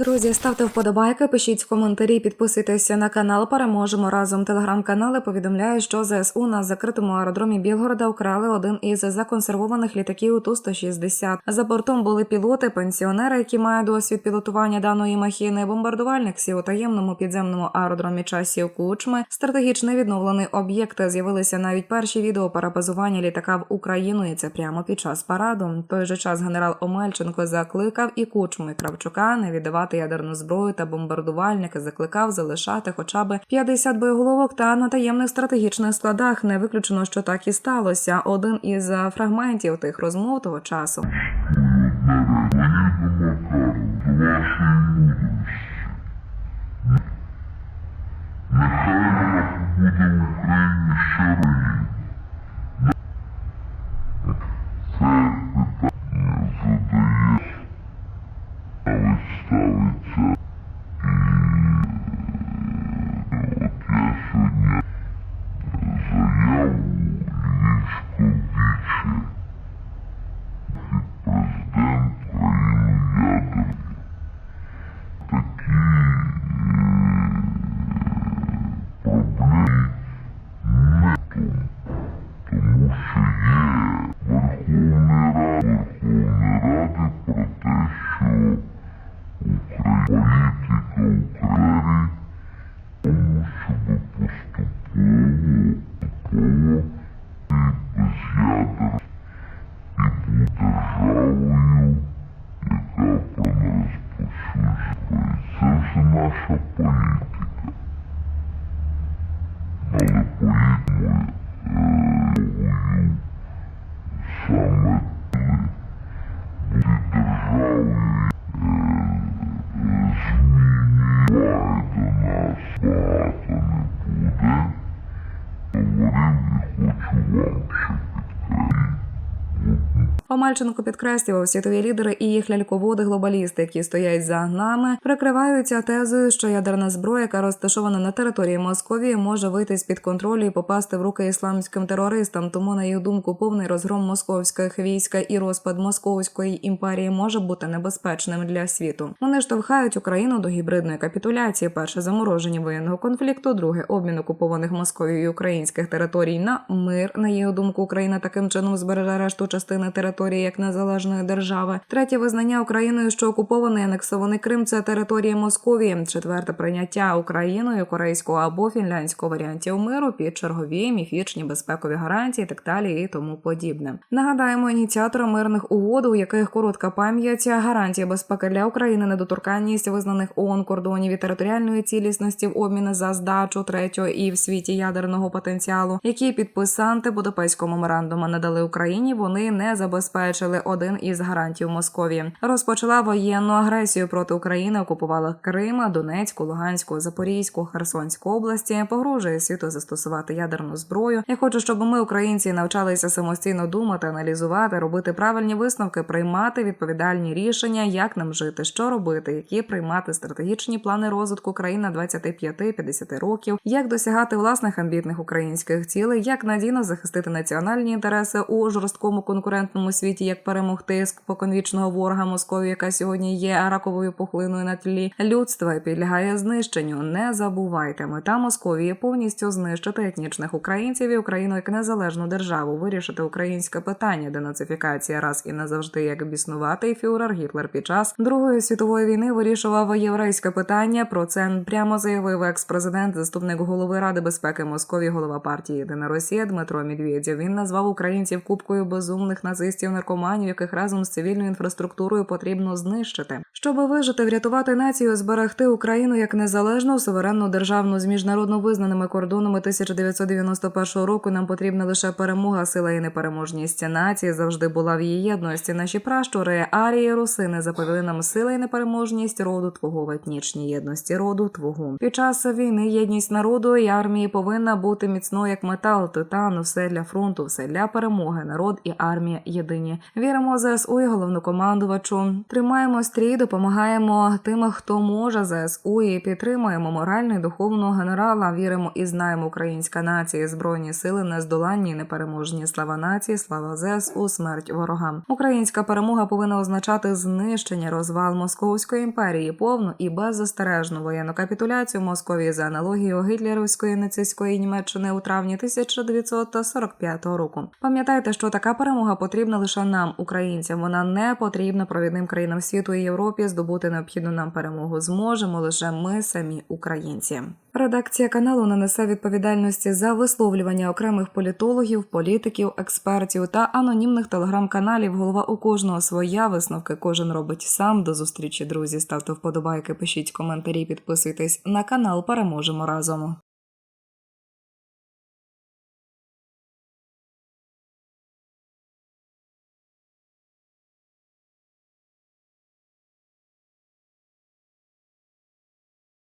Друзі, ставте вподобайки, пишіть коментарі, підписуйтеся на канал. Переможемо разом. Телеграм-канали повідомляють, що ЗСУ на закритому аеродромі Білгорода вкрали один із законсервованих літаків ту 160 За бортом були пілоти, пенсіонери, які мають досвід пілотування даної махіни. Бомбардувальник сів у таємному підземному аеродромі часів Кучми. Стратегічно відновлений об'єкт. З'явилися навіть перші відео перебазування літака в Україну. І це прямо під час параду. В той же час генерал Омельченко закликав і Кучму і Кравчука не віддавати ядерну зброю та бомбардувальники. Закликав залишати хоча б 50 боєголовок та на таємних стратегічних складах. Не виключено, що так і сталося. Один із е, фрагментів тих розмов того часу. Тому наша политика. Надо поэтому новую самое будет державы змінила нас багато не буде. Говорив і хочу вам чекати. Омельченко підкреслював світові лідери і їх ляльководи глобалісти, які стоять за нами, прикриваються тезою, що ядерна зброя, яка розташована на території Московії, може вийти з під контролю і попасти в руки ісламським терористам. Тому, на їх думку, повний розгром московських війська і розпад московської імперії може бути небезпечним для світу. Вони штовхають Україну до гібридної капітуляції. Перше замороження воєнного конфлікту, друге обмін окупованих Московією українських територій на мир. На їх думку, Україна таким чином збереже решту частини території як незалежної держави. Третє визнання Україною, що окупований анексований Крим це територія Московії. Четверте прийняття Україною корейського або фінляндського варіантів миру під чергові міфічні безпекові гарантії, так далі і тому подібне. Нагадаємо, ініціатором мирних угод, у яких коротка пам'ять, гарантія безпеки для України, недоторканність визнаних ООН кордонів і територіальної цілісності в обмін за здачу третього і в світі ядерного потенціалу, які підписанти Будапештського меморандуму надали Україні. Вони не забезпечили один із гарантів Московії. Розпочала воєнну агресію проти України, окупувала Крим, Донецьку, Луганську, Запорізьку, Херсонську області. Погрожує світу застосувати ядерну зброю. Я хочу, щоб ми, українці, навчалися самостійно думати, аналізувати, робити правильні висновки, приймати відповідальні рішення, як нам жити, що робити, які приймати стратегічні плани розвитку країн на 25-50 років, як досягати власних амбітних українських цілей, як надійно захистити національні інтереси у жорсткому конкурентному світі, як перемогти споконвічного ворога Московії, яка сьогодні є раковою пухлиною на тлі людства і підлягає знищенню. Не забувайте, мета Московії повністю знищити етнічних українців і Україну як незалежну державу, вирішити українське питання, денацифікація раз і назавжди, як біснуватий фюрер Гітлер під час Другої світової війни вирішував єврейське питання. Про це прямо заявив екс-президент, заступник голови Ради безпеки Московії, голова партії Єдина Росія Дмитро Медведєв. Він назвав українців кубкою безумних нацистів, наркоманів, яких разом з цивільною інфраструктурою потрібно знищити, щоб вижити, врятувати націю, зберегти Україну як незалежну суверенну державну з міжнародно визнаними кордонами 1991 року. Нам потрібна лише перемога, сила і непереможність нації завжди була в її єдності. Наші пращури, арії, русини заповіли нам сила і непереможність роду твого в етнічній єдності роду твого. Під час війни єдність народу і армії повинна бути міцною як метал, титан, все для фронту, все для перемоги. Народ і армія єдині. Україні. Віримо ЗСУ і головнокомандувачу. Тримаємо стрій, допомагаємо тим, хто може ЗСУ і підтримуємо морально і духовно генерала. Віримо і знаємо українська нація, збройні сили нездоланні, і непереможні. Слава нації, слава ЗСУ, смерть ворогам. Українська перемога повинна означати знищення, розвал Московської імперії, повну і беззастережну воєнну капітуляцію Московії за аналогією гітлерівської нацистської Німеччини у травні 1945 року. Пам'ятайте, що така перемога потрібна лише нам, українцям. Вона не потрібна провідним країнам світу і Європі. Здобути необхідну нам перемогу зможемо лише ми самі українці. Редакція каналу не несе відповідальності за висловлювання окремих політологів, політиків, експертів та анонімних телеграм-каналів. Голова у кожного своя висновки кожен робить сам. До зустрічі, друзі. Ставте вподобайки, пишіть коментарі, підписуйтесь на канал. Переможемо разом.